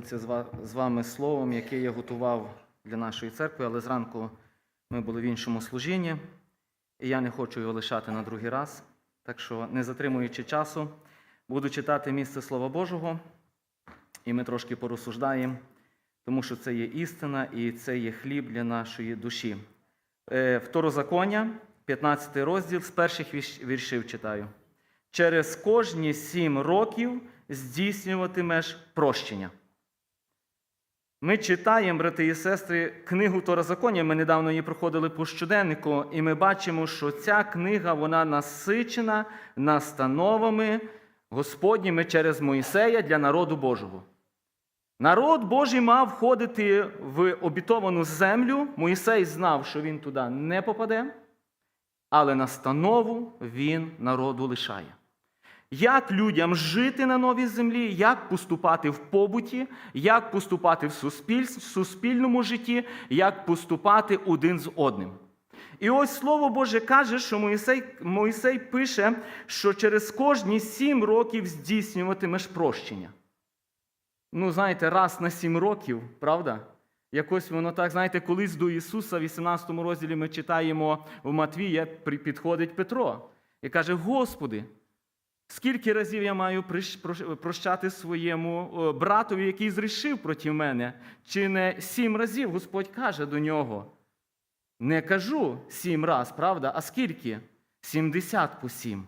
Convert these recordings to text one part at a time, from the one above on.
Це з вами словом, яке я готував для нашої церкви, але зранку ми були в іншому служінні, і я не хочу його лишати на другий раз. Так що, не затримуючи часу, буду читати місце Слова Божого, і ми трошки порозсуждаємо, тому що це є істина і це є хліб для нашої душі. Е, Второзаконня, 15 розділ, з перших віршів читаю. Через кожні сім років здійснюватимеш прощення. Ми читаємо, брати і сестри, книгу Второзаконня. Ми недавно її проходили по щоденнику, і ми бачимо, що ця книга вона насичена настановами Господніми через Моїсея для народу Божого. Народ Божий мав входити в обітовану землю. Моїсей знав, що він туди не попаде, але настанову він народу лишає. Як людям жити на новій землі, як поступати в побуті, як поступати в суспіль- в суспільному житті, як поступати один з одним. І ось Слово Боже каже, що Моїсей, Моїсей пише, що через кожні сім років здійснюватимеш прощення. Ну, знаєте, раз на сім років, правда? Якось воно так, знаєте, колись до Ісуса в 18 розділі ми читаємо в Матвія, підходить Петро і каже: Господи, скільки разів я маю прощати своєму братові, який зрішив проти мене? Чи не сім разів Господь каже до нього? Не кажу сім раз, правда? А скільки? Сімдесят по сім.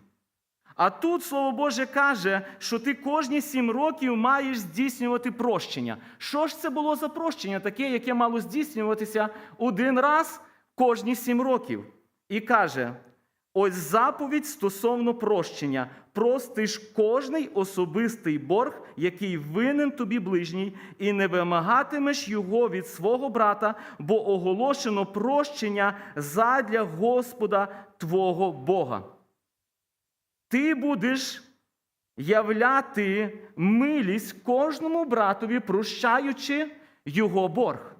А тут Слово Боже каже, що ти кожні сім років маєш здійснювати прощення. Що ж це було за прощення, таке, яке мало здійснюватися один раз кожні сім років? І каже: ось заповідь стосовно прощення. Простиш кожний особистий борг, який винен тобі ближній, і не вимагатимеш його від свого брата, бо оголошено прощення задля Господа твого Бога ти будеш являти милість кожному братові, прощаючи його борг.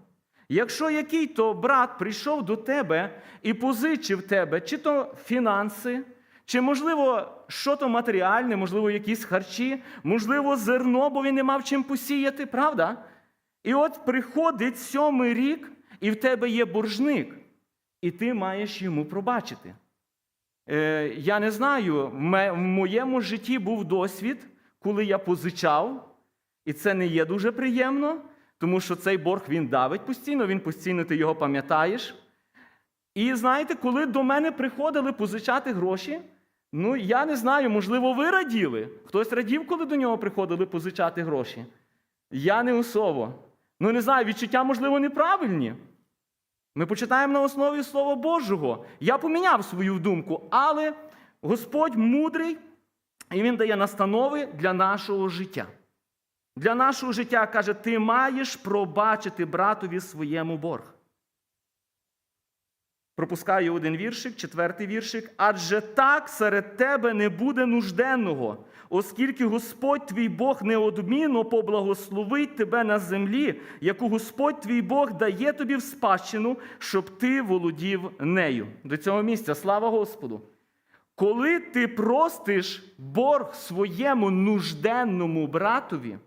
Якщо який то брат прийшов до тебе і позичив тебе, чи то фінанси, чи, можливо, що то матеріальне, можливо, якісь харчі, можливо, зерно, бо він не мав чим посіяти, правда? І от приходить сьомий рік, і в тебе є боржник, і ти маєш йому пробачити. Е, я не знаю, в моєму житті був досвід, коли я позичав, і це не є дуже приємно, тому що цей борг він давить постійно, він постійно ти його пам'ятаєш. І знаєте, коли до мене приходили позичати гроші, ну я не знаю, можливо, ви раділи. Хтось радів, коли до нього приходили позичати гроші. Я не особо. Ну, не знаю, відчуття, можливо, неправильні. Ми почитаємо на основі Слова Божого. Я поміняв свою думку, але Господь мудрий, і Він дає настанови для нашого життя. Для нашого життя каже, ти маєш пробачити братові своєму борг. Пропускаю один віршик, четвертий віршик. Адже так серед тебе не буде нужденного, оскільки Господь твій Бог неодмінно поблагословить тебе на землі, яку Господь твій Бог дає тобі в спадщину, щоб ти володів нею. До цього місця, слава Господу. Коли ти простиш борг своєму нужденному братові,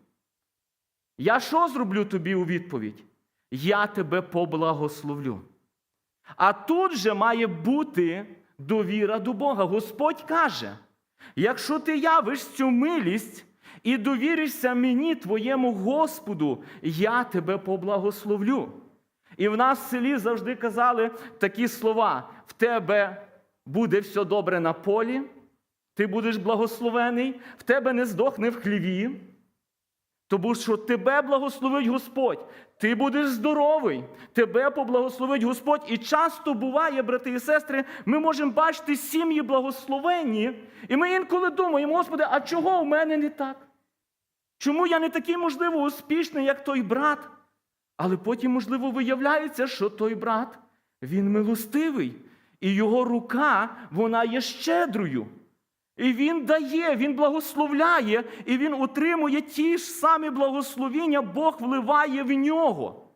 я що зроблю тобі у відповідь? Я тебе поблагословлю. А тут же має бути довіра до Бога. Господь каже: якщо ти явиш цю милість і довіришся мені, твоєму Господу, я тебе поблагословлю. І в нас в селі завжди казали такі слова: в тебе буде все добре на полі, ти будеш благословений, в тебе не здохне в хліві. Тому що тебе благословить Господь, ти будеш здоровий, тебе поблагословить Господь. І часто буває, брати і сестри, ми можемо бачити сім'ї благословенні, і ми інколи думаємо, Господи, а чого в мене не так? Чому я не такий, можливо, успішний, як той брат? Але потім, можливо, виявляється, що той брат, він милостивий, і його рука, вона є щедрою. І він дає, він благословляє, і він отримує ті ж самі благословіння, Бог вливає в нього.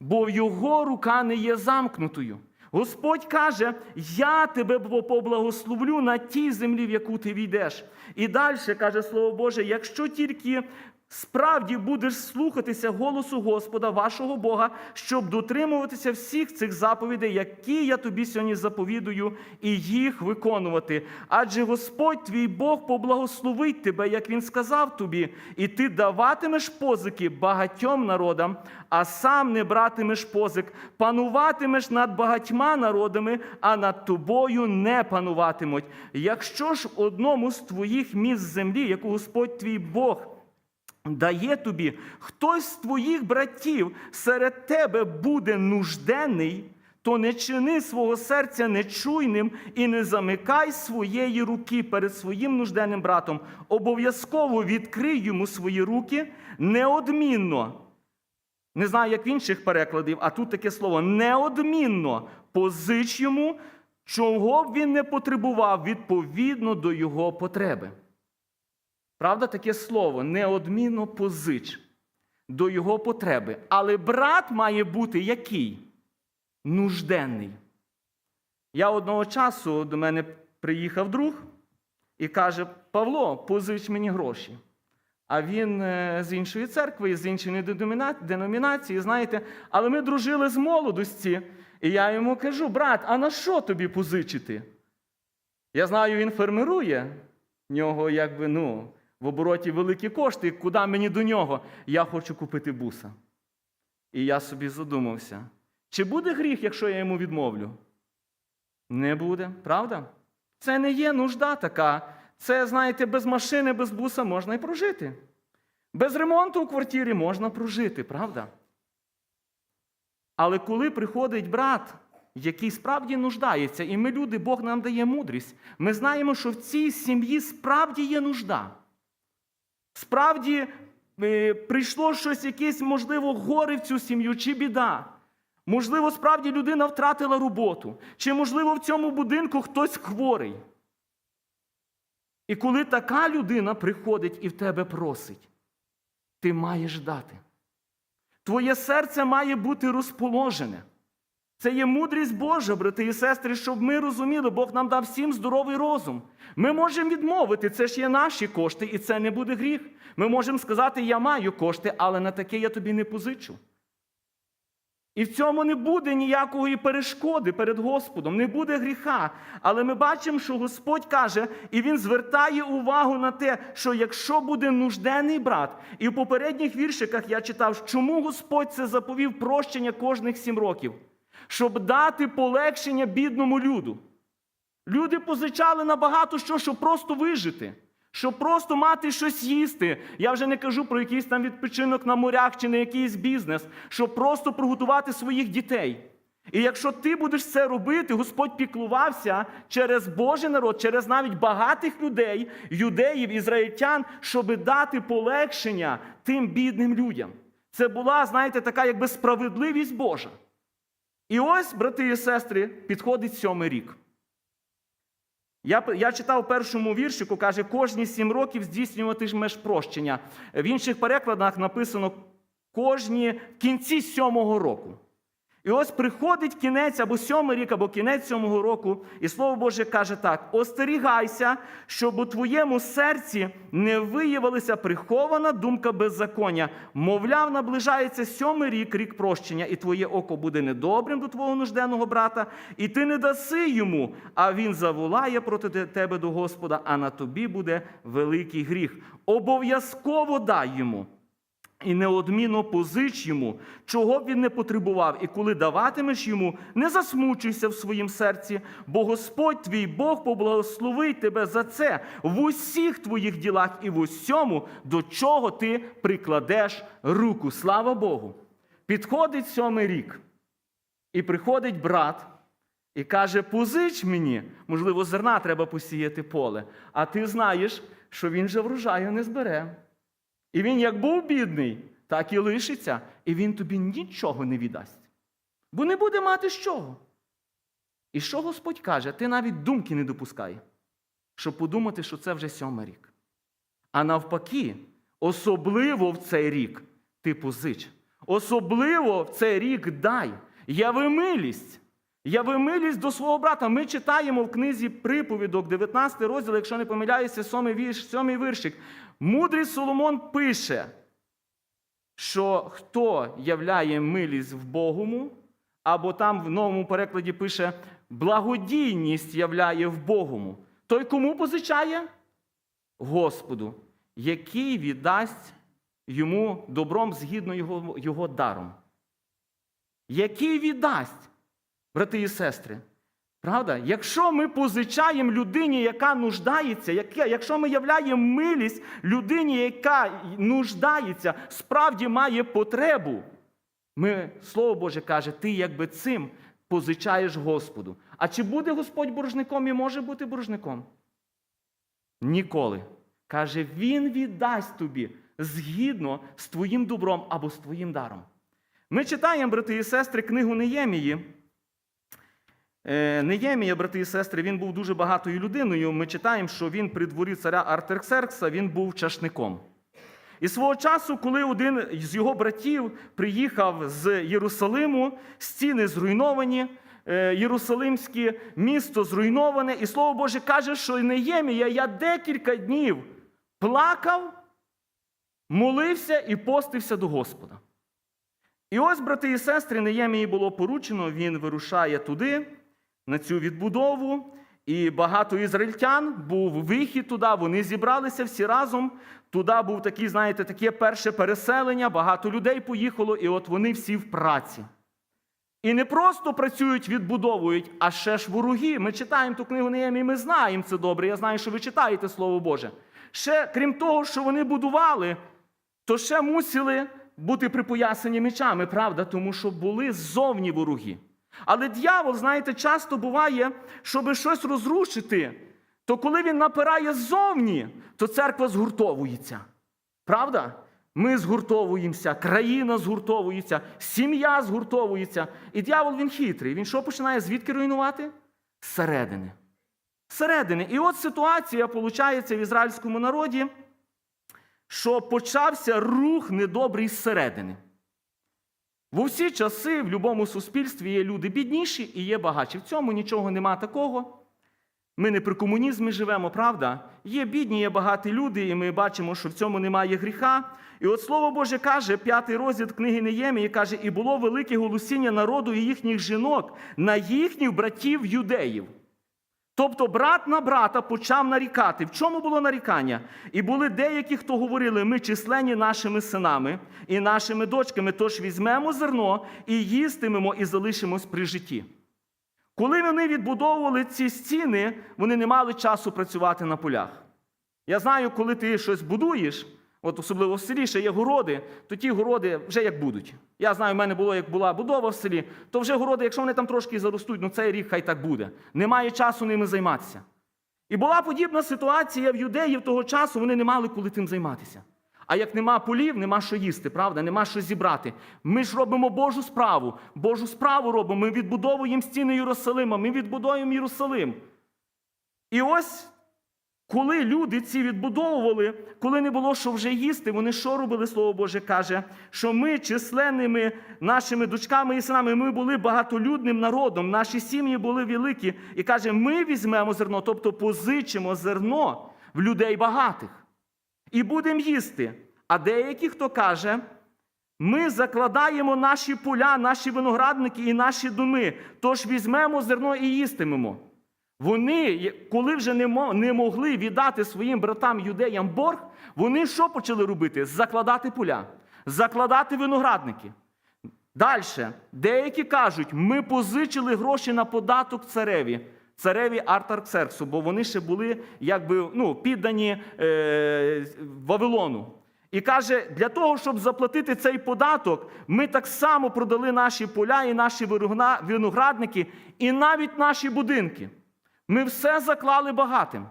Бо його рука не є замкнутою. Господь каже: Я тебе поблагословлю на тій землі, в яку ти війдеш. І далі каже Слово Боже: якщо тільки справді будеш слухатися голосу Господа, вашого Бога, щоб дотримуватися всіх цих заповідей, які я тобі сьогодні заповідую, і їх виконувати. Адже Господь твій Бог поблагословить тебе, як він сказав тобі, і ти даватимеш позики багатьом народам, а сам не братимеш позик, пануватимеш над багатьма народами, а над тобою не пануватимуть. Якщо ж одному з твоїх міст землі, яку Господь твій Бог дає тобі, хтось з твоїх братів серед тебе буде нужденний, то не чини свого серця нечуйним і не замикай своєї руки перед своїм нужденним братом. Обов'язково відкрий йому свої руки неодмінно. Не знаю, як в інших перекладів, а тут таке слово неодмінно позич йому, чого б він не потребував відповідно до його потреби. Правда, таке слово неодмінно позич до його потреби. Але брат має бути який? Нужденний. Я одного часу до мене приїхав друг і каже: Павло, позич мені гроші. А він е, з іншої церкви, з іншої деномінації, знаєте, але ми дружили з молодості. І я йому кажу: брат, а на що тобі позичити? Я знаю, він фермерує, в нього якби ну, в обороті великі кошти. Куди мені до нього? Я хочу купити буса. І я собі задумався: чи буде гріх, якщо я йому відмовлю? Не буде, правда? Це не є нужда така. Це, знаєте, без машини, без буса можна і прожити. Без ремонту у квартирі можна прожити, правда? Але коли приходить брат, який справді нуждається, і ми люди, Бог нам дає мудрість, ми знаємо, що в цій сім'ї справді є нужда. Справді е, прийшло щось, якесь, можливо, горе в цю сім'ю чи біда. Можливо, справді людина втратила роботу, чи, можливо, в цьому будинку хтось хворий. І коли така людина приходить і в тебе просить, ти маєш дати. Твоє серце має бути розположене. Це є мудрість Божа, брати і сестри, щоб ми розуміли, Бог нам дав всім здоровий розум. Ми можемо відмовити, це ж є наші кошти, і це не буде гріх. Ми можемо сказати, я маю кошти, але на таке я тобі не позичу. І в цьому не буде ніякої перешкоди перед Господом, не буде гріха. Але ми бачимо, що Господь каже, і Він звертає увагу на те, що якщо буде нужденний брат, і в попередніх віршиках я читав, чому Господь це заповів прощення кожних сім років, щоб дати полегшення бідному люду. Люди позичали на багато що, щоб просто вижити, щоб просто мати щось їсти. Я вже не кажу про якийсь там відпочинок на морях чи на якийсь бізнес, щоб просто приготувати своїх дітей. І якщо ти будеш це робити, Господь піклувався через Божий народ, через навіть багатих людей, юдеїв, ізраїльтян, щоб дати полегшення тим бідним людям. Це була, знаєте, така якби справедливість Божа. І ось, брати і сестри, підходить сьомий рік. Я, я читав першому віршику, каже, кожні сім років здійснюватимеш прощення. В інших перекладах написано кожні в кінці сьомого року. І ось приходить кінець або сьомий рік, або кінець сьомого року, і Слово Боже каже так: остерігайся, щоб у твоєму серці не виявилася прихована думка беззаконня. Мовляв, наближається сьомий рік, рік прощення, і твоє око буде недобрим до твого нужденного брата, і ти не даси йому, а він заволає проти тебе до Господа, а на тобі буде великий гріх. Обов'язково дай йому. І неодмінно позич йому, чого б він не потребував, і коли даватимеш йому, не засмучуйся в своїм серці, бо Господь твій Бог поблагословить тебе за це в усіх твоїх ділах і в усьому, до чого ти прикладеш руку. Слава Богу! Підходить сьомий рік, і приходить брат і каже: Позич мені, можливо, зерна треба посіяти поле, а ти знаєш, що він же врожаю не збере. І він як був бідний, так і лишиться, і він тобі нічого не віддасть. Бо не буде мати з чого. І що Господь каже, ти навіть думки не допускай, щоб подумати, що це вже сьомий рік. А навпаки, особливо в цей рік ти позич. Особливо в цей рік дай. Яви милість. Яви милість до свого брата. Ми читаємо в книзі приповідок, 19 розділ, якщо не помиляюся, 7 вірш, 7 віршик. Мудрий Соломон пише: що хто являє милість в Богому, або там в новому перекладі пише благодійність являє в Богому. Той кому позичає? Господу, який віддасть йому добром згідно його, його даром. Який віддасть, брати і сестри. Правда? Якщо ми позичаємо людині, яка нуждається, якщо ми являємо милість людині, яка нуждається, справді має потребу, ми, Слово Боже каже, ти якби цим позичаєш Господу. А чи буде Господь боржником і може бути боржником? Ніколи. Каже, Він віддасть тобі згідно з твоїм добром або з твоїм даром. Ми читаємо, брати і сестри, книгу Неємії. Е, Неємія, брати і сестри, він був дуже багатою людиною. Ми читаємо, що він при дворі царя Артаксеркса він був чашником. І свого часу, коли один з його братів приїхав з Єрусалиму, стіни зруйновані, е, Єрусалимське місто зруйноване, і слово Боже каже, що Неємія, я декілька днів плакав, молився і постився до Господа. І ось, брати і сестри, Неємії було поручено, він вирушає туди, на цю відбудову. І багато ізраїльтян був вихід туди, вони зібралися всі разом. Туди був такий, знаєте, таке перше переселення, багато людей поїхало, і от вони всі в праці. І не просто працюють, відбудовують, а ще ж вороги. Ми читаємо ту книгу Неємії, ми знаємо це добре. Я знаю, що ви читаєте Слово Боже. Ще, крім того, що вони будували, то ще мусили бути припоясані мечами, правда, тому що були ззовні вороги. Але дьявол, знаєте, часто буває, щоб щось розрушити, то коли він напирає ззовні, то церква згуртовується. Правда? Ми згуртовуємося, країна згуртовується, сім'я згуртовується. І дьявол він хитрий. Він що починає звідки руйнувати? Зсередини. Зсередини. І от ситуація, виходить, в ізраїльському народі, що почався рух недобрий зсередини. В усі часи в будь-якому суспільстві є люди бідніші і є багатші. В цьому нічого нема такого. Ми не при комунізмі живемо, правда? Є бідні, є багаті люди, і ми бачимо, що в цьому немає гріха. І от Слово Боже каже, п'ятий розділ книги Неємії каже, і було велике голосіння народу і їхніх жінок на їхніх братів юдеїв. Тобто брат на брата почав нарікати. В чому було нарікання? І були деякі, хто говорили, ми численні нашими синами і нашими дочками, тож візьмемо зерно і їстимемо, і залишимось при житті. Коли вони відбудовували ці стіни, вони не мали часу працювати на полях. Я знаю, коли ти щось будуєш, от особливо в селі ще є городи, то ті городи вже як будуть. Я знаю, в мене було, як була будова в селі, то вже городи, якщо вони там трошки заростуть, ну цей рік хай так буде. Немає часу ними займатися. І була подібна ситуація в юдеїв того часу, вони не мали коли тим займатися. А як нема полів, нема що їсти, правда, нема що зібрати. Ми ж робимо Божу справу. Божу справу робимо. Ми відбудовуємо стіни Єрусалима, ми відбудовуємо Єрусалим. І ось, коли люди ці відбудовували, коли не було що вже їсти, вони що робили, Слово Боже каже, що ми численними нашими дочками і синами, ми були багатолюдним народом, наші сім'ї були великі. І каже, ми візьмемо зерно, тобто позичимо зерно в людей багатих і будемо їсти. А деякі, хто каже, ми закладаємо наші поля, наші виноградники і наші доми, тож візьмемо зерно і їстимемо. Вони, коли вже не могли віддати своїм братам юдеям борг, вони що почали робити? Закладати поля, закладати виноградники. Далі, деякі кажуть, ми позичили гроші на податок цареві, цареві Артарксерксу, бо вони ще були якби, ну, піддані е, Вавилону. І каже, для того, щоб заплатити цей податок, ми так само продали наші поля і наші виноградники, і навіть наші будинки. Ми все заклали багатим.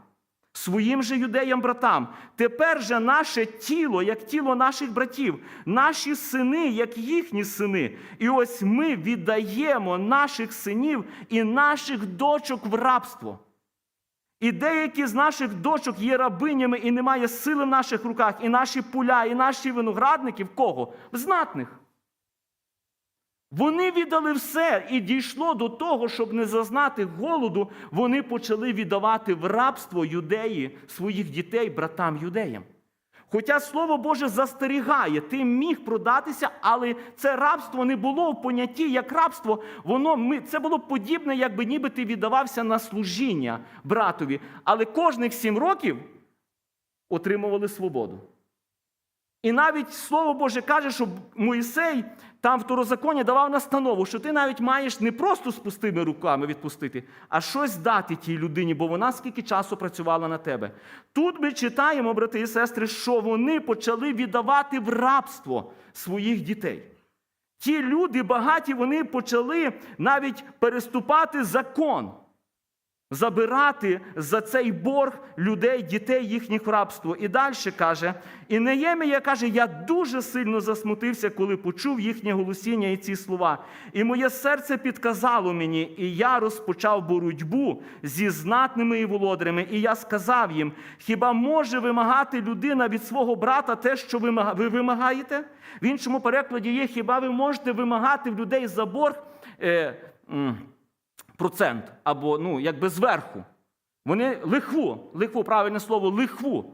Своїм же юдеям братам. Тепер же наше тіло, як тіло наших братів, наші сини, як їхні сини. І ось ми віддаємо наших синів і наших дочок в рабство. І деякі з наших дочок є рабинями, і немає сили в наших руках, і наші поля, і наші виноградники в кого? В знатних. Вони віддали все і дійшло до того, щоб не зазнати голоду, вони почали віддавати в рабство юдеї своїх дітей братам юдеям. Хоча Слово Боже застерігає, ти міг продатися, але це рабство не було в понятті як рабство. Воно це було подібне, якби ніби ти віддавався на служіння братові. Але кожних сім років отримували свободу. І навіть Слово Боже каже, що Моїсей там в Второзаконі давав настанову, що ти навіть маєш не просто з пустими руками відпустити, а щось дати тій людині, бо вона скільки часу працювала на тебе. Тут ми читаємо, брати і сестри, що вони почали віддавати в рабство своїх дітей. Ті люди багаті, вони почали навіть переступати закон забирати за цей борг людей, дітей їхніх в рабство. І далі каже: і Неємія каже, я дуже сильно засмутився, коли почув їхнє голосіння і ці слова. І моє серце підказало мені, і я розпочав боротьбу зі знатними і володарями. І я сказав їм: хіба може вимагати людина від свого брата те, що ви вимагаєте? В іншому перекладі є, хіба ви можете вимагати в людей за борг? Е, процент або ну, якби зверху. Вони лихву, лихву, правильне слово, лихву.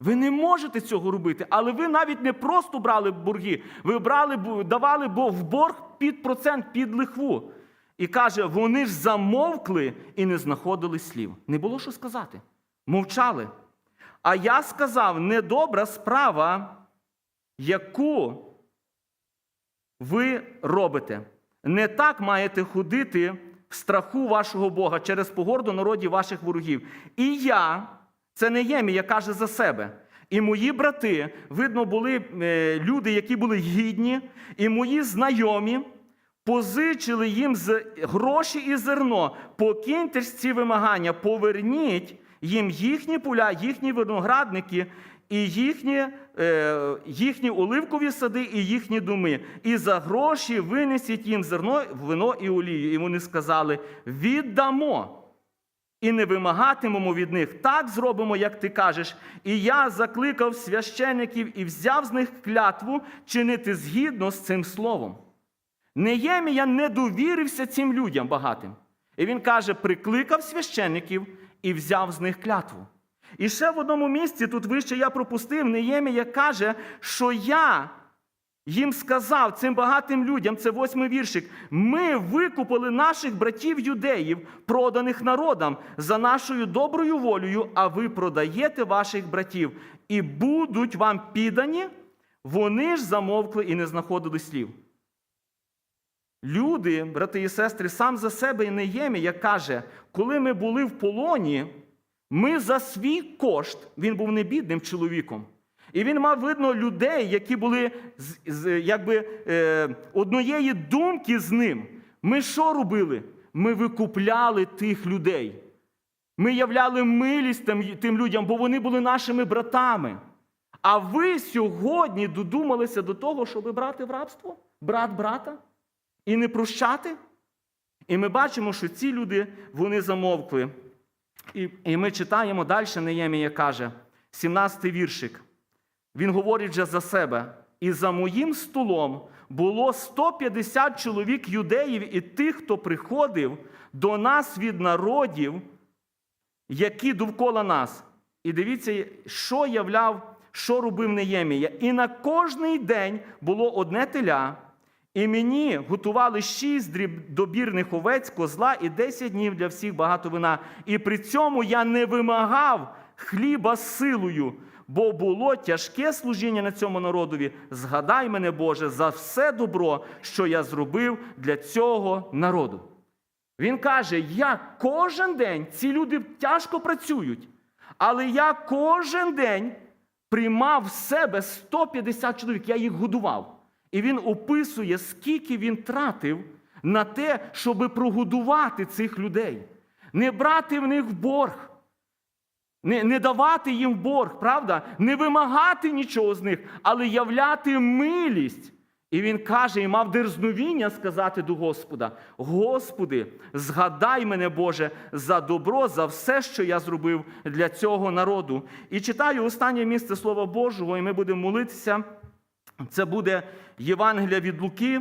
Ви не можете цього робити, але ви навіть не просто брали борги, ви брали, давали в борг під процент, під лихву. І каже, вони ж замовкли і не знаходили слів. Не було що сказати. Мовчали. А я сказав: недобра справа, яку ви робите. Не так маєте ходити страху вашого Бога через погорду народів ваших ворогів. І я, це не Ємія, каже за себе. І мої брати, видно, були е, люди, які були гідні, і мої знайомі позичили їм гроші і зерно. Покиньте ж ці вимагання, поверніть їм їхні поля, їхні виноградники і їхні, е, їхні оливкові сади і їхні доми. І за гроші винесіть їм зерно, вино і олію. І вони сказали: віддамо. І не вимагатимемо від них. Так зробимо, як ти кажеш. І я закликав священиків і взяв з них клятву чинити згідно з цим словом. Неємія не довірився цим людям багатим. І він каже: прикликав священиків і взяв з них клятву. І ще в одному місці, тут вище я пропустив, Неємія каже, що я їм сказав цим багатим людям, це восьмий віршик, ми викупили наших братів юдеїв, проданих народам, за нашою доброю волею, а ви продаєте ваших братів, і будуть вам піддані, вони ж замовкли і не знаходили слів. Люди, брати і сестри, сам за себе і Неємія каже, коли ми були в полоні, ми за свій кошт, він був не бідним чоловіком. І він мав видно людей, які були якби, е, однієї думки з ним. Ми що робили? Ми викупляли тих людей. Ми являли милість тим людям, бо вони були нашими братами. А ви сьогодні додумалися до того, щоб брати в рабство? Брат брата? І не прощати? І ми бачимо, що ці люди вони замовкли. І, і ми читаємо далі, Неємія каже, 17-й віршик. Він говорить вже за себе. І за моїм столом було 150 чоловік юдеїв і тих, хто приходив до нас від народів, які довкола нас. І дивіться, що являв, що робив Неємія. І на кожний день було одне теля, і мені готували шість добірних овець, козла і десять днів для всіх багато вина. І при цьому я не вимагав хліба силою, бо було тяжке служіння на цьому народові. Згадай мене, Боже, за все добро, що я зробив для цього народу. Він каже: я кожен день, ці люди тяжко працюють, але я кожен день приймав в себе 150 чоловік, я їх годував. І він описує, скільки він тратив на те, щоб прогодувати цих людей, не брати в них в борг. Не, не давати їм борг, правда? Не вимагати нічого з них, але являти милість. І він каже, і мав дерзновіння сказати до Господа: Господи, згадай мене, Боже, за добро, за все, що я зробив для цього народу. І читаю останнє місце Слова Божого, і ми будемо молитися. Це буде Євангелія від Луки.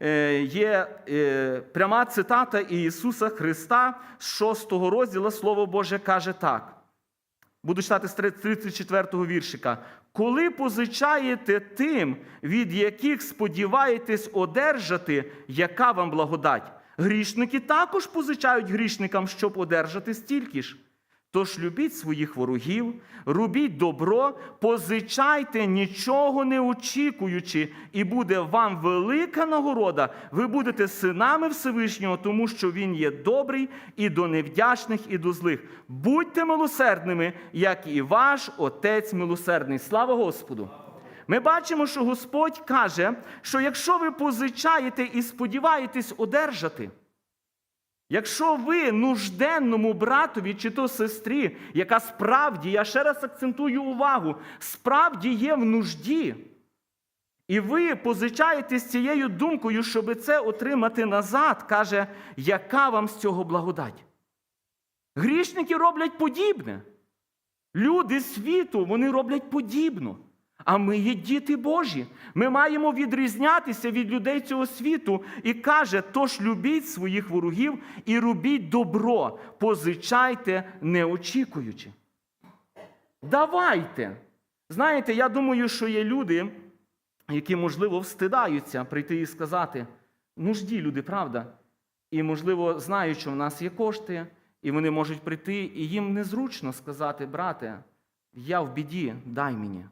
Е, Є е, пряма цитата Ісуса Христа з 6 розділу Слово Боже каже так. Буду читати з 34-го віршика. Коли позичаєте тим, від яких сподіваєтесь одержати, яка вам благодать? Грішники також позичають грішникам, щоб одержати стільки ж. Тож любіть своїх ворогів, робіть добро, позичайте, нічого не очікуючи, і буде вам велика нагорода. Ви будете синами Всевишнього, тому що Він є добрий і до невдячних, і до злих. Будьте милосердними, як і ваш Отець милосердний. Слава Господу! Ми бачимо, що Господь каже, що якщо ви позичаєте і сподіваєтесь одержати, Якщо ви нужденному братові чи то сестрі, яка справді, я ще раз акцентую увагу, справді є в нужді, і ви позичаєте цією думкою, щоб це отримати назад, каже, яка вам з цього благодать? Грішники роблять подібне. Люди світу, вони роблять подібно. А ми є діти Божі. Ми маємо відрізнятися від людей цього світу. І каже: тож любіть своїх ворогів і робіть добро, позичайте, не очікуючи. Давайте. Знаєте, я думаю, що є люди, які, можливо, встидаються прийти і сказати: нужді люди, правда? І, можливо, знають, що в нас є кошти, і вони можуть прийти, і їм незручно сказати, брате, я в біді, дай мені.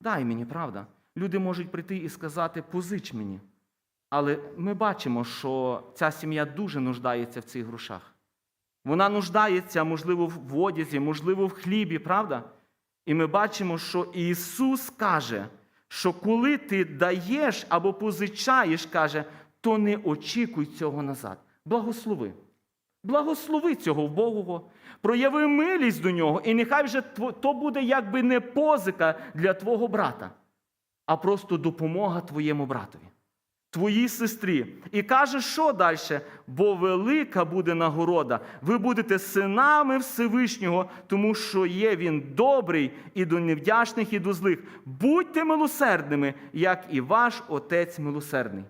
Дай мені, правда. Люди можуть прийти і сказати, позич мені. Але ми бачимо, що ця сім'я дуже нуждається в цих грошах. Вона нуждається, можливо, в одязі, можливо, в хлібі, правда? І ми бачимо, що Ісус каже, що коли ти даєш або позичаєш, каже, то не очікуй цього назад. Благослови. Благослови цього вбогого, прояви милість до нього, і нехай вже то буде якби не позика для твого брата, а просто допомога твоєму братові, твоїй сестрі. І каже, що далі? Бо велика буде нагорода. Ви будете синами Всевишнього, тому що є він добрий і до невдячних, і до злих. Будьте милосердними, як і ваш Отець милосердний.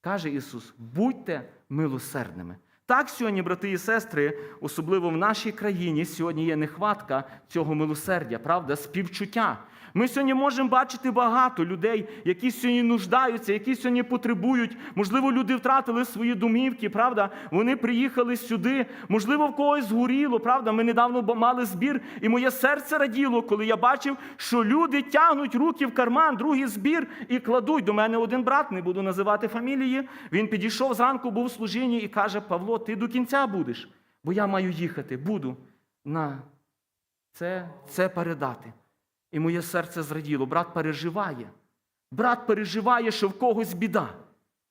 Каже Ісус, будьте милосердними. Так сьогодні, брати і сестри, особливо в нашій країні, сьогодні є нехватка цього милосердя, правда, співчуття. Ми сьогодні можемо бачити багато людей, які сьогодні нуждаються, які сьогодні потребують. Можливо, люди втратили свої домівки, правда? Вони приїхали сюди. Можливо, в когось згоріло, правда? Ми недавно мали збір, і моє серце раділо, коли я бачив, що люди тягнуть руки в карман, другий збір і кладуть. До мене один брат, не буду називати фамілії. Він підійшов зранку, був в служінні і каже: Павло, ти до кінця будеш, бо я маю їхати. Буду на це, це передати. І моє серце зраділо. Брат переживає. Брат переживає, що в когось біда.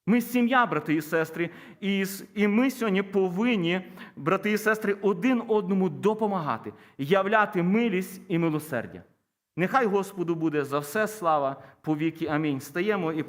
Ми сім'я, брати і сестри, і, і ми сьогодні повинні, брати і сестри, один одному допомагати, являти милість і милосердя. Нехай Господу буде за все слава повіки. Амінь. Стаємо і